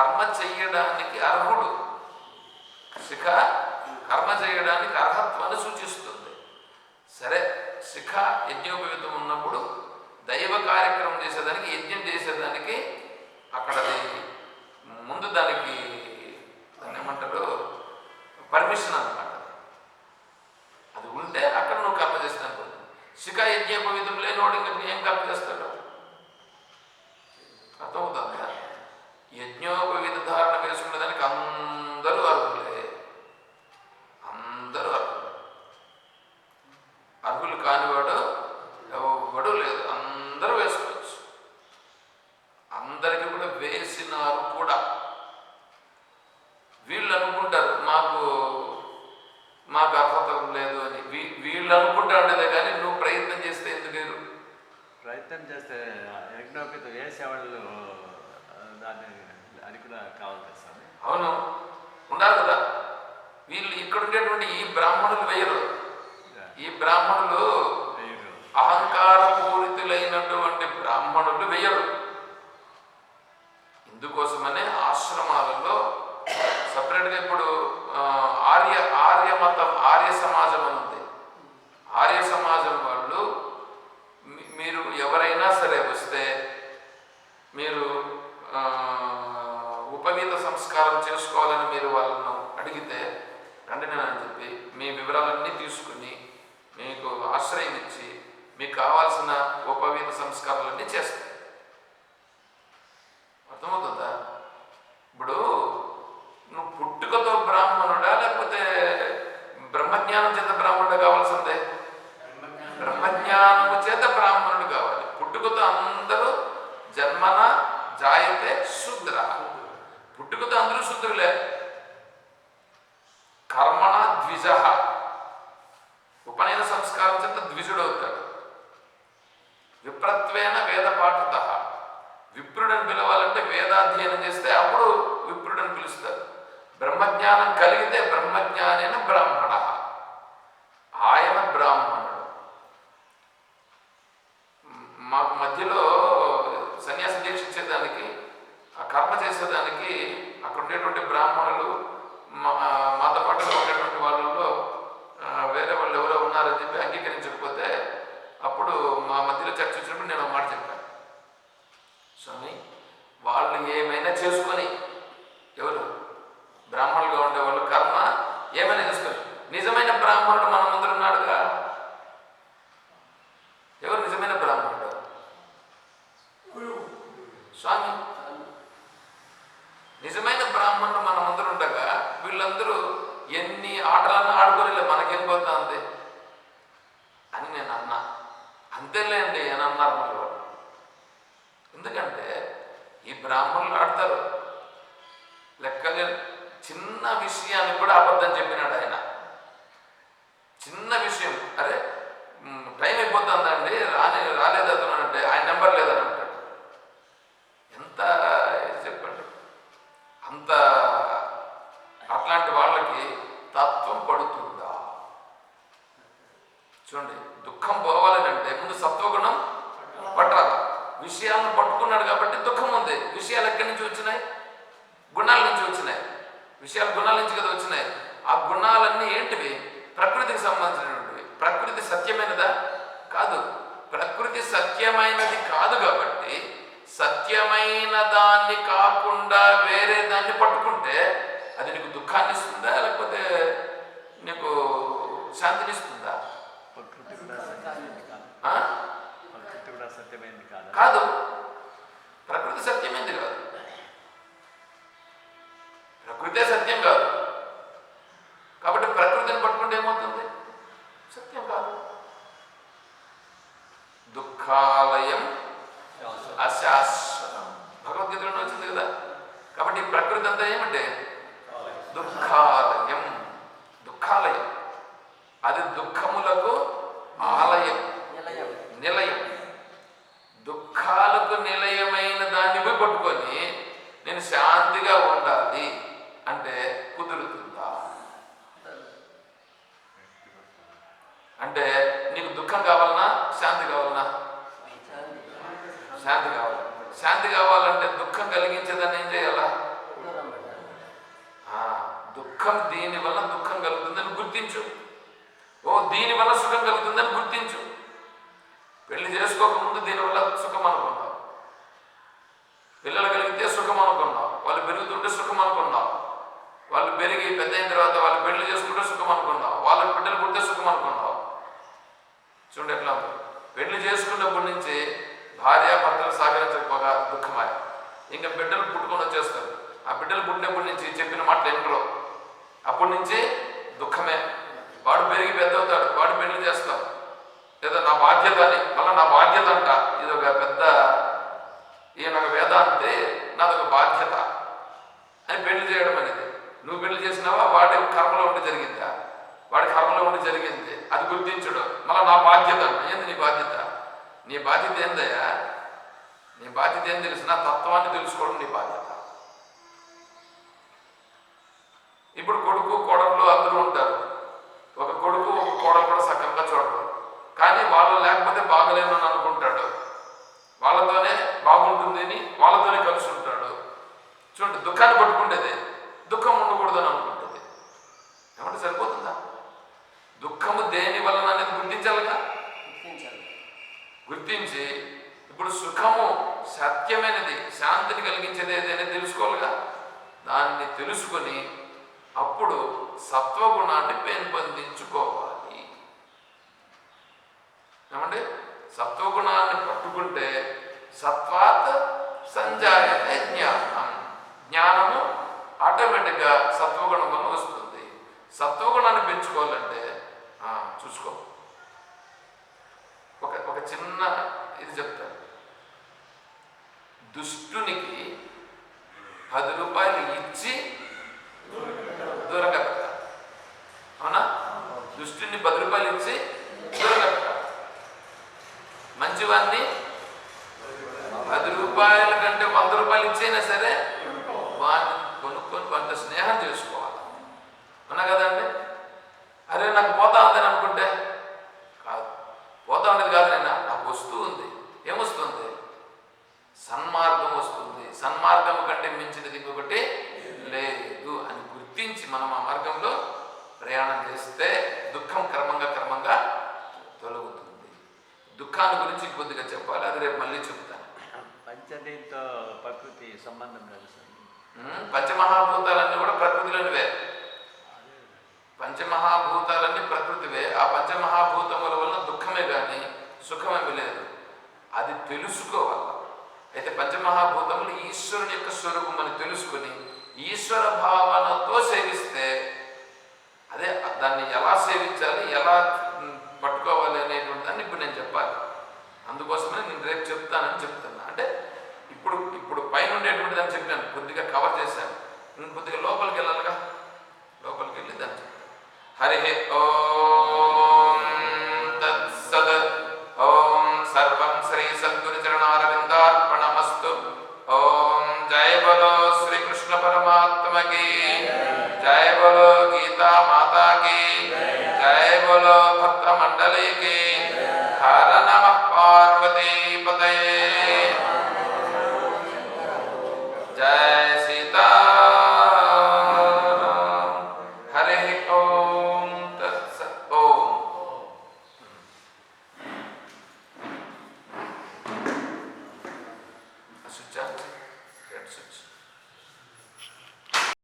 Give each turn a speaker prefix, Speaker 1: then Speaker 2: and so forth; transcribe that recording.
Speaker 1: కర్మ చెయ్యడానికి అర్హుడు. శిఖ కర్మ చేయడానికి అర్హత్వాన్ని సూచిస్తుంది. సరే శిఖ యజ్ఞోపయుతం ఉన్నప్పుడు దైవ కార్యక్రమం చేసేదానికి యజ్ఞం చేసేదానికి అక్కడది ముందు దానికి దాన్ని ఏమంటారు పర్మిషన్ అన్నమాట అది ఉంటే అక్కడ నువ్వు కర్మ చేస్తాను శిఖ యజ్ఞోపయుతం లేనివాడు ఇంకా ఏం కర్మ చేస్తాడు అర్థమవుతుందా యజ్ఞోపవిధ ధారణ వేసుకునే దానికి అందరూ అర్హులే. అందరూ అర్హులు. అర్హులు కానివాడు ఎవడు లేదు. అందరూ వేసుకోవచ్చు. అందరికీ కూడా వేసినారు కూడా. వీళ్ళు అనుకుంటారు మాకు మాకు అర్హత లేదు అని. వీ- వీళ్ళు అనుకుంటా ఉండేదే కానీ నువ్వు ప్రయత్నం చేస్తే ఎందుకు లేరు?
Speaker 2: ప్రయత్నం చేస్తే యజ్ఞోపిత వేసేవాళ్ళు ఆ, దాన్ని అది కూడా కావాలి కదా స్వామి
Speaker 1: అవును ఉండాలి కదా వీళ్ళు ఇక్కడ ఉండేటువంటి ఈ బ్రాహ్మణులు వేయరు ఈ బ్రాహ్మణులు
Speaker 2: వెయ్యరు.
Speaker 1: అహంకార పూరితులైనటువంటి బ్రాహ్మణులు వేయరు ఇందుకోసమనే ఆశ్రమాలలో సపరేట్గా ఇప్పుడు ఆ, ఆర్య ఆర్య మతం ఆర్య సమాజం అని ఉంది ఆర్య సమాజం వాళ్ళు మీ- మీరు ఎవరైనా సరే వస్తే మీరు ఆ, ఉపవీత సంస్కారం చేసుకోవాలని మీరు వాళ్ళను అడిగితే రండి నేను అని చెప్పి మీ వివరాలన్నీ తీసుకుని మీకు ఆశ్రయం ఇచ్చి మీకు కావాల్సిన ఉపవీత సంస్కారాలన్నీ చేస్తాయి అర్థమవుతుందా ఇప్పుడు నువ్వు పుట్టుకతో బ్రాహ్మణుడా లేకపోతే బ్రహ్మజ్ఞానం చేత బ్రాహ్మణుడు కావాల్సిందే బ్రహ్మజ్ఞానము చేత బ్రాహ్మణుడు కావాలి పుట్టుకతో అందరూ జన్మన జాయతే శుద్ర. పుట్టుకతో అందరూ శూద్రులే. కర్మణ ద్విజ. ఉపనయన సంస్కారం చేత ద్విజుడవుతాడు. విప్రత్వేన వేద పాఠత. విప్రుడని పిలవాలంటే వేదాధ్యయనం చేస్తే అప్పుడు విప్రుడని పిలుస్తారు. బ్రహ్మజ్ఞానం కలిగితే బ్రహ్మజ్ఞానైన బ్రాహ్మణ. ఆయన బ్రాహ్మణ మ్, మాకు మధ్యలో సన్యాస దీక్ష ఇచ్చేదానికి ఆ కర్మ చేసేదానికి అక్కడ ఉండేటువంటి బ్రాహ్మణులు మా మాతో పాటు ఉండేటువంటి వాళ్ళలో వేరే వాళ్ళు ఎవరో ఉన్నారని చెప్పి అంగీకరించకపోతే అప్పుడు మా మధ్యలో చర్చ వచ్చినప్పుడు నేను మాట చెప్పాను. స్వామి వాళ్ళు ఏమైనా చేసుకొని ఎవరు? బ్రాహ్మణులుగా ఉండేవాళ్ళు కర్మ ఏమైనా చేసుకొని నిజమైన బ్రాహ్మణుడు మన ముందర ఉన్నాడుగా ఎవరు నిజమైన బ్రాహ్మణుడు స్వామి నిజమైన బ్రాహ్మణుడు మన ముందర ఉండగా వీళ్ళందరూ ఎన్ని ఆటలన్నా ఆడుకోలే మనకేం పోతుంది అని నేను అన్నా అంతేలేండి అని అన్నారు మరి వాళ్ళు. ఎందుకంటే ఈ బ్రాహ్మణులు ఆడతారు. లెక్కగా చిన్న విషయాన్ని కూడా అబద్ధం చెప్పినాడు ఆయన. చిన్న విషయం. కాబట్టి దుఃఖం ఉంది. విషయాలు ఎక్కడి నుంచి వచ్చినాయి? గుణాల నుంచి వచ్చినాయి. విషయాలు గుణాల నుంచి కదా వచ్చినాయి. ఆ గుణాలన్నీ ఏంటివి? ప్రకృతికి సంబంధించినటువంటివి. ప్రకృతి సత్యమైనదా? కాదు. ప్రకృతి సత్యమైనది కాదు కాబట్టి సత్యమైన దాన్ని కాకుండా వేరే దాన్ని పట్టుకుంటే అది నీకు దుఃఖాన్ని ఇస్తుందా? లేకపోతే నీకు శాంతిని ఇస్తుందా?
Speaker 2: ప్రకృతి కూడా సత్యమైంది కాదు. ప్రకృతే
Speaker 1: సత్యం కాదు. కాబట్టి ప్రకృతిని పట్టుకుంటే ఏమవుతుంది? సత్యం కాదు. దుఃఖాలయం అశాశ్వతం. భగవద్గీతలో వచ్చింది కదా? కాబట్టి ప్రకృతి అంతా ఏమంటే వల్ల దుఃఖం కలుగుతుందని గుర్తించు. ఓ దీని వల్ల సుఖం కలుగుతుందని గుర్తించు. పెళ్ళి చేసుకోకముందు దీనివల్ల సుఖం అనుకున్నావు పిల్లలు కలిగితే సుఖం అనుకున్నావు వాళ్ళు పెరుగుతుంటే సుఖం అనుకున్నావు వాళ్ళు పెరిగి పెద్ద అయిన తర్వాత వాళ్ళు పెళ్ళి చేసుకుంటే సుఖం అనుకున్నావు వాళ్ళ బిడ్డలు పుడితే సుఖం అనుకున్నావు చూడండి ఎట్లా పెళ్ళి చేసుకున్నప్పటి నుంచి భార్య భర్తలు సహకరించకపోగా దుఃఖమాయ. ఇంకా బిడ్డలు పుట్టుకొని వచ్చేస్తారు. ఆ బిడ్డలు పుట్టినప్పటి నుంచి చెప్పిన మాట ఎంట్రో అప్పటి నుంచి దుఃఖమే. వాడు పెరిగి పెద్ద అవుతాడు వాడు పెళ్ళి చేస్తాం లేదా నా బాధ్యత అని మళ్ళీ నా బాధ్యత అంట. ఇది ఒక పెద్ద ఈయన ఒక వేదాంతే నాదొక బాధ్యత అని పెళ్ళి చేయడం అనేది. నువ్వు పెళ్ళి చేసినావా? వాడి కర్మలో ఉండి జరిగిందా? వాడి కర్మలో ఉండి జరిగింది. అది గుర్తించడం. మళ్ళీ నా బాధ్యత అంట. ఏంది నీ బాధ్యత? నీ బాధ్యత ఏందయ్యా? నీ బాధ్యత ఏం తెలుసు? నా తత్వాన్ని తెలుసుకోవడం నీ బాధ్యత. ఇప్పుడు కొడుకు కోడళ్ళు అందరూ ఉంటారు. ఒక కొడుకు ఒక కోడలు కూడా సక్రమంగా చూడరు. కానీ వాళ్ళు లేకపోతే బాగలేను అని అనుకుంటాడు. వాళ్ళతోనే బాగుంటుంది అని వాళ్ళతోనే కలిసి ఉంటాడు. చూడండి దుఃఖాన్ని పట్టుకుంటేది. దుఃఖం ఉండకూడదని అనుకుంటుంది. ఏమంటే సరిపోతుందా? దుఃఖము దేని వలన అనేది గుర్తించాలిగా?
Speaker 3: గుర్తించాలి.
Speaker 1: గుర్తించి ఇప్పుడు సుఖము సత్యమైనది శాంతిని కలిగించేది ఏదైనా తెలుసుకోవాలిగా? దాన్ని తెలుసుకొని అప్పుడు సత్వగుణాన్ని పెంపొందించుకోవాలి. ఏమండి? సత్వగుణాన్ని పట్టుకుంటే సత్వాత్ సంజాయతే జ్ఞానం. జ్ఞానము ఆటోమేటిక్గా సత్వగుణం వస్తుంది. సత్వగుణాన్ని పెంచుకోవాలంటే ఆ, చూసుకో. ఒక ఒక చిన్న ఇది చెప్తాను దుష్టునికి పది రూపాయలు ఇచ్చి దుష్టుని పది రూపాయలు ఇచ్చి మంచివాన్ని పది రూపాయల కంటే వంద రూపాయలు ఇచ్చైనా సరే వాడిని కొనుక్కొని కొంత స్నేహం చేసుకోవాలి అవునా కదండి అరే నాకు పోతా ఉందని అనుకుంటే కాదు పోతా ఉండేది కాదు నేను నాకు వస్తూ ఉంది ఏమొస్తుంది సన్మార్గం వస్తుంది సన్మార్గం కంటే మించినది ఇంకొకటి లేదు అని గుర్తించి మనం ఆ మార్గంలో ప్రయాణం చేస్తే దుఃఖం క్రమంగా క్రమంగా తొలగుతుంది దుఃఖాన్ని గురించి కొద్దిగా చెప్పాలి. అది రేపు మళ్ళీ చెప్తాను
Speaker 2: పంచదీంతో ప్రకృతి సంబంధం
Speaker 1: ఉమ్, పంచమహాభూతాలన్నీ కూడా ప్రకృతిలోనివే. పంచమహాభూతాలన్నీ ప్రకృతివే. ఆ పంచమహాభూతముల వలన దుఃఖమే కానీ సుఖమేమి లేదు. అది తెలుసుకోవాలి. అయితే పంచమహాభూతములు ఈశ్వరుని యొక్క స్వరూపం అని తెలుసుకొని ఈశ్వర భావనతో సేవిస్తే అదే దాన్ని ఎలా సేవించాలి ఎలా పట్టుకోవాలి అనేటువంటి దాన్ని ఇప్పుడు నేను చెప్పాలి. అందుకోసమే నేను రేపు చెప్తానని చెప్తున్నా. అంటే ఇప్పుడు ఇప్పుడు పైన ఉండేటువంటి దాన్ని చెప్పాను కొద్దిగా కవర్ చేశాను. నేను కొద్దిగా లోపలికి వెళ్ళాలిగా. లోపలికి వెళ్ళి దాన్ని చెప్తాను హరి ఓం తత్సద్. ఓం సర్వం శ్రీ సద్గురు చరణారవిందార్పణమస్తు ఓం జయ బలో శ్రీకృష్ణ